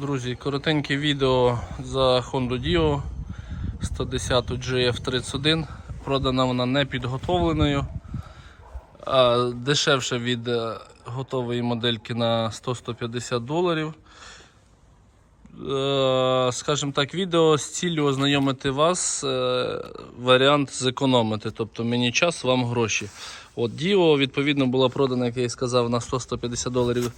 Друзі, коротеньке відео за Honda Dio 110 GF31. Продана вона не підготовленою, а дешевше від е, готової модельки на 100-150 доларів. Е, Скажімо так, відео з ціллю ознайомити вас, е, варіант зекономити, тобто мені час, вам гроші. От Dio, відповідно, була продана, як я і сказав, на 100-150 доларів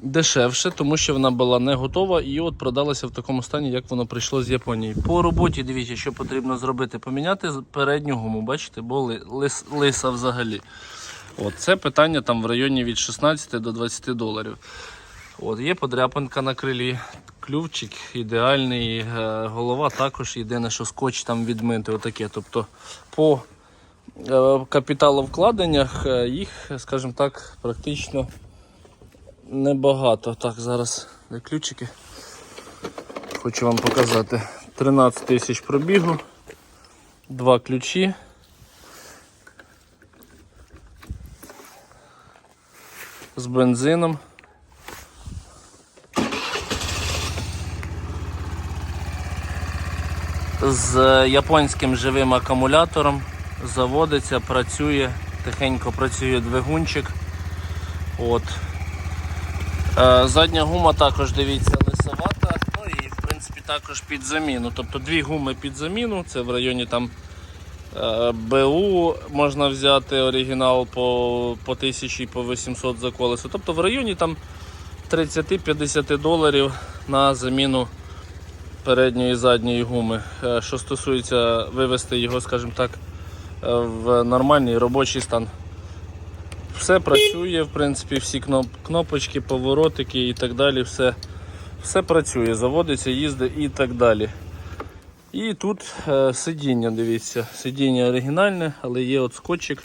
дешевше, тому що вона була не готова і от продалася в такому стані, як воно прийшло з Японії. По роботі, дивіться, що потрібно зробити. Поміняти передню гуму, бачите, бо лис, лиса взагалі. От, це питання там в районі від 16 до 20 доларів. От, є подряпинка на крилі, клювчик ідеальний, е, голова також єдине, що скотч там відмити. Отаке. Тобто по е, капіталовкладеннях е, їх, скажімо так, практично небагато. Так, зараз де ключики. Хочу вам показати. 13 тисяч пробігу, два ключі. З бензином. З японським живим акумулятором заводиться, працює, тихенько працює двигунчик. От. Е, Задня гума також дивіться лисовата, ну і в принципі також під заміну. Тобто дві гуми під заміну, це в районі там е, БУ можна взяти оригінал по, по 1000 і по 800 за колесо. Тобто в районі там 30-50 доларів на заміну передньої і задньої гуми. Е, Що стосується вивести його, скажімо так, в нормальний робочий стан. Все працює, в принципі, всі кноп- кнопочки, поворотики і так далі. Все, все працює, заводиться, їздить і так далі. І тут е, сидіння, дивіться, сидіння оригінальне, але є от скотчик.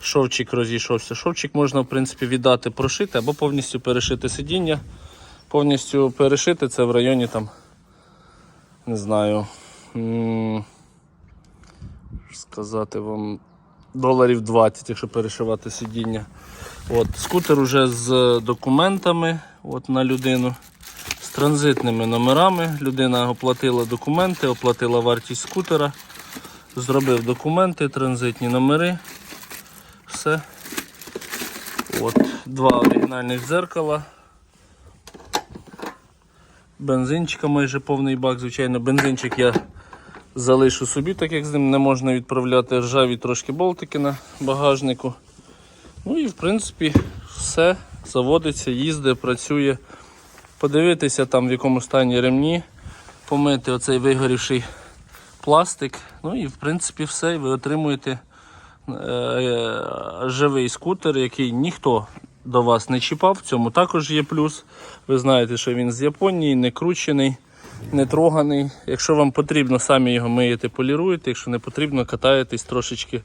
Шовчик розійшовся. Шовчик можна, в принципі, віддати, прошити або повністю перешити сидіння. Повністю перешити це в районі там, не знаю, сказати вам доларів 20, якщо перешивати сидіння. От, скутер уже з документами от, на людину, з транзитними номерами. Людина оплатила документи, оплатила вартість скутера, зробив документи, транзитні номери. Все. От, Два оригінальних дзеркала. Бензинчика майже повний бак, звичайно, бензинчик я залишу собі, так як з ним не можна відправляти ржаві трошки болтики на багажнику. Ну і в принципі все заводиться, їздить, працює. Подивитися там в якому стані ремні, помити оцей вигорівший пластик. Ну і в принципі все. І ви отримуєте е, живий скутер, який ніхто до вас не чіпав. В цьому також є плюс. Ви знаєте, що він з Японії, не кручений, не троганий. Якщо вам потрібно, самі його миєте, поліруєте. Якщо не потрібно, катаєтесь трошечки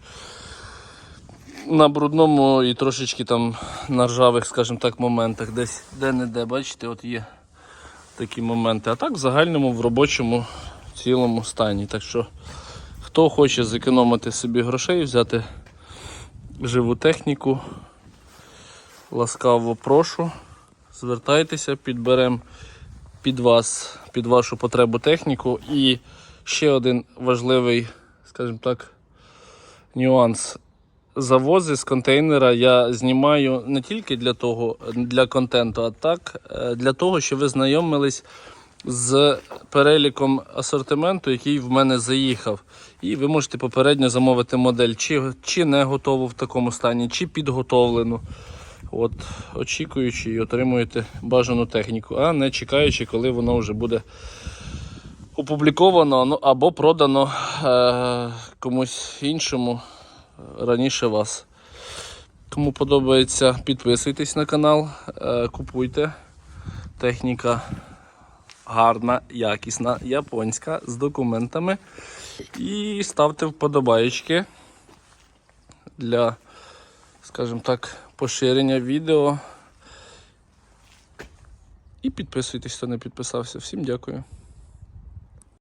на брудному і трошечки там на ржавих, скажімо так, моментах. Десь де-не-де, бачите, от є такі моменти. А так в загальному в робочому цілому стані. Так що, хто хоче зекономити собі грошей, взяти живу техніку, ласкаво прошу. Звертайтеся, підберемо під вас, під вашу потребу техніку. І ще один важливий, скажімо так, нюанс. Завози з контейнера я знімаю не тільки для того, для контенту, а так е, для того, щоб ви знайомились з переліком асортименту, який в мене заїхав. І ви можете попередньо замовити модель, чи, чи не готову в такому стані, чи підготовлену. От, очікуючи і отримуєте бажану техніку, а не чекаючи, коли воно вже буде опубліковано ну, або продано е, комусь іншому е, раніше вас. Кому подобається, підписуйтесь на канал, е, купуйте. Техніка гарна, якісна, японська з документами. І ставте вподобаєчки для, скажімо так, поширення відео. І підписуйтесь, хто не підписався. Всім дякую.